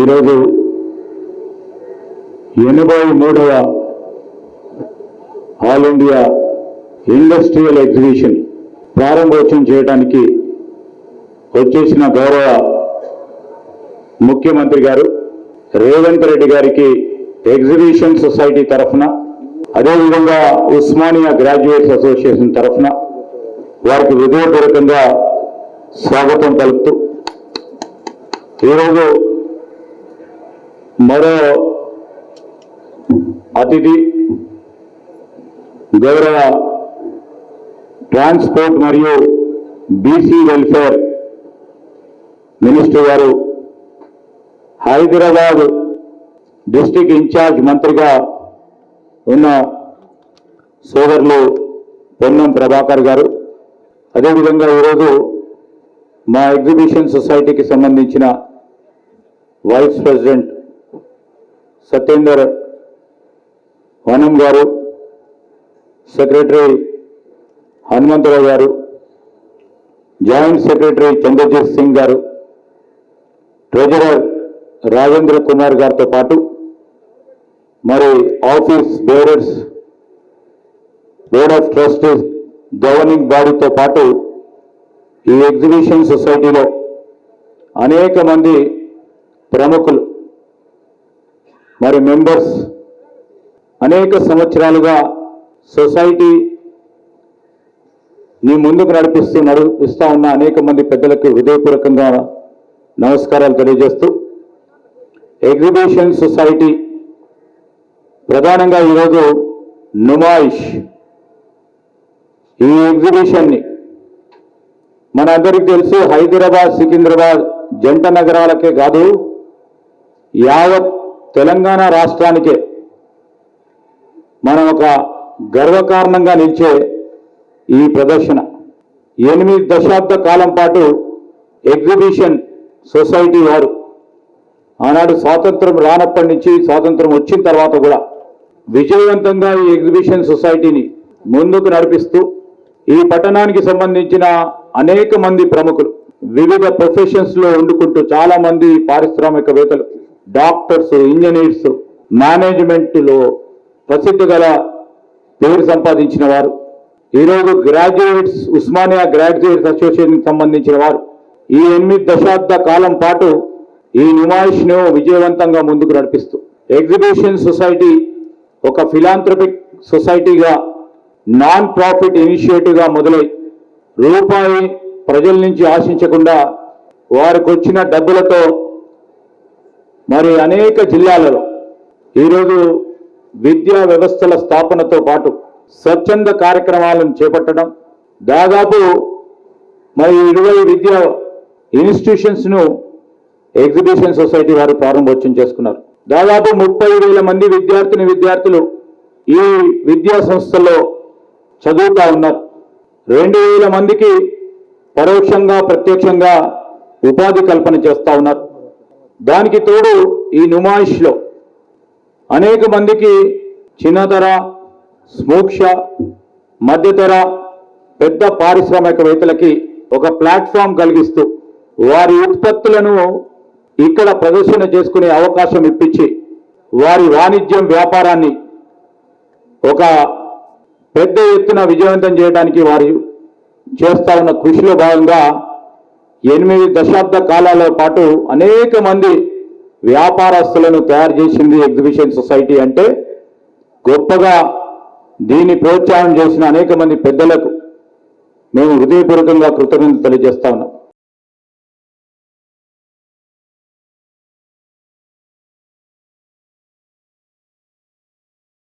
ఈరోజు ఎనభై మూడవ ఆల్ ఇండియా ఇండస్ట్రియల్ ఎగ్జిబిషన్ ప్రారంభోత్సవం చేయడానికి వచ్చేసిన గౌరవ ముఖ్యమంత్రి గారు రేవంత్ రెడ్డి గారికి ఎగ్జిబిషన్ సొసైటీ తరఫున అదేవిధంగా ఉస్మానియా గ్రాడ్యుయేట్స్ అసోసియేషన్ తరఫున వారికి హృదయపూర్వకంగా స్వాగతం పలుకుతూ ఈరోజు మరో అతిథి గౌరవ ట్రాన్స్పోర్ట్ మరియు బీసీ వెల్ఫేర్ మినిస్టర్ గారు హైదరాబాద్ డిస్టిక్ ఇన్ఛార్జ్ మంత్రిగా ఉన్న సోదరులు పొన్నం ప్రభాకర్ గారు. అదేవిధంగా ఈరోజు మా ఎగ్జిబిషన్ సొసైటీకి సంబంధించిన వైస్ ప్రెసిడెంట్ సత్యేందర్ వనం గారు సెక్రటరీ హనుమంతరావు గారు జాయింట్ సెక్రటరీ చంద్రజిత్ సింగ్ గారు ట్రెజరర్ రాజేంద్ర కుమార్ గారితో పాటు మరి office bearers board of trustees governing బాడీతో పాటు ఈ ఎగ్జిబిషన్ సొసైటీలో అనేక మంది ప్రముఖులు మరి మెంబర్స్ అనేక సంవత్సరాలుగా సొసైటీ నీ ముందుకు నడిపిస్తూ నడిపిస్తూ ఉన్న అనేక మంది పెద్దలకు హృదయపూర్వకంగా నమస్కారాలు తెలియజేస్తూ ఎగ్జిబిషన్ సొసైటీ ప్రధానంగా ఈరోజు నుమాయిష్ ఈ ఎగ్జిబిషన్ని మనందరికీ తెలుసు హైదరాబాద్ సికింద్రాబాద్ జంట నగరాలకే కాదు యావత్ తెలంగాణ రాష్ట్రానికే మనం ఒక గర్వకారణంగా నిలిచే ఈ ప్రదర్శన. ఎనిమిది దశాబ్ద కాలం పాటు ఎగ్జిబిషన్ సొసైటీ వారు. ఆనాడు స్వాతంత్రం రానప్పటి నుంచి స్వాతంత్రం వచ్చిన తర్వాత కూడా విజయవంతంగా ఈ ఎగ్జిబిషన్ సొసైటీని ముందుకు నడిపిస్తూ ఈ పట్టణానికి సంబంధించిన అనేక మంది ప్రముఖులు వివిధ ప్రొఫెషన్స్లో వండుకుంటూ చాలా మంది పారిశ్రామికవేత్తలు డాక్టర్స్ ఇంజనీర్స్ మేనేజ్మెంట్లో ప్రసిద్ధి గల పేరు సంపాదించిన వారు. ఈరోజు గ్రాడ్యుయేట్స్ ఉస్మానియా గ్రాడ్యుయేట్స్ అసోసియేషన్కి సంబంధించిన వారు. ఈ ఎనిమిది దశాబ్ద కాలం పాటు ఈ నిమాయిష్ను విజయవంతంగా ముందుకు నడిపిస్తూ ఎగ్జిబిషన్ సొసైటీ ఒక ఫిలాంథ్రపిక్ సొసైటీగా నాన్ ప్రాఫిట్ ఇనిషియేటివ్గా మొదలై రూపాయి ప్రజల నుంచి ఆశించకుండా వారికి వచ్చిన డబ్బులతో మరి అనేక జిల్లాలలో ఈరోజు విద్యా వ్యవస్థల స్థాపనతో పాటు స్వచ్ఛంద కార్యక్రమాలను చేపట్టడం దాదాపు మరి ఇరవై విద్యా ఇన్స్టిట్యూషన్స్ను ఎగ్జిబిషన్ సొసైటీ వారు ప్రారంభోత్సవం చేసుకున్నారు. దాదాపు ముప్పై వేల మంది విద్యార్థిని విద్యార్థులు ఈ విద్యా సంస్థల్లో చదువుతా ఉన్నారు. రెండు వేల మందికి పరోక్షంగా ప్రత్యక్షంగా ఉపాధి కల్పన చేస్తూ ఉన్నారు. దానికి తోడు ఈ నుమాయిష్లో అనేక మందికి చిన్నతర స్మూక్ష మధ్యతర పెద్ద పారిశ్రామికవేత్తలకి ఒక ప్లాట్ఫామ్ కలిగిస్తూ వారి ఉత్పత్తులను ఇక్కడ ప్రదర్శన చేసుకునే అవకాశం ఇప్పించి వారి వాణిజ్యం వ్యాపారాన్ని ఒక పెద్ద ఎత్తున విజయవంతం చేయడానికి వారు చేస్తా ఉన్న కృషిలో భాగంగా ఎనిమిది దశాబ్ద కాలాల పాటు అనేక మంది వ్యాపారస్తులను తయారు చేసింది ఎగ్జిబిషన్ సొసైటీ అంటే గొప్పగా దీన్ని ప్రోత్సాహం చేసిన అనేక మంది పెద్దలకు మేము హృదయపూర్వకంగా కృతజ్ఞత తెలియజేస్తా ఉన్నాం.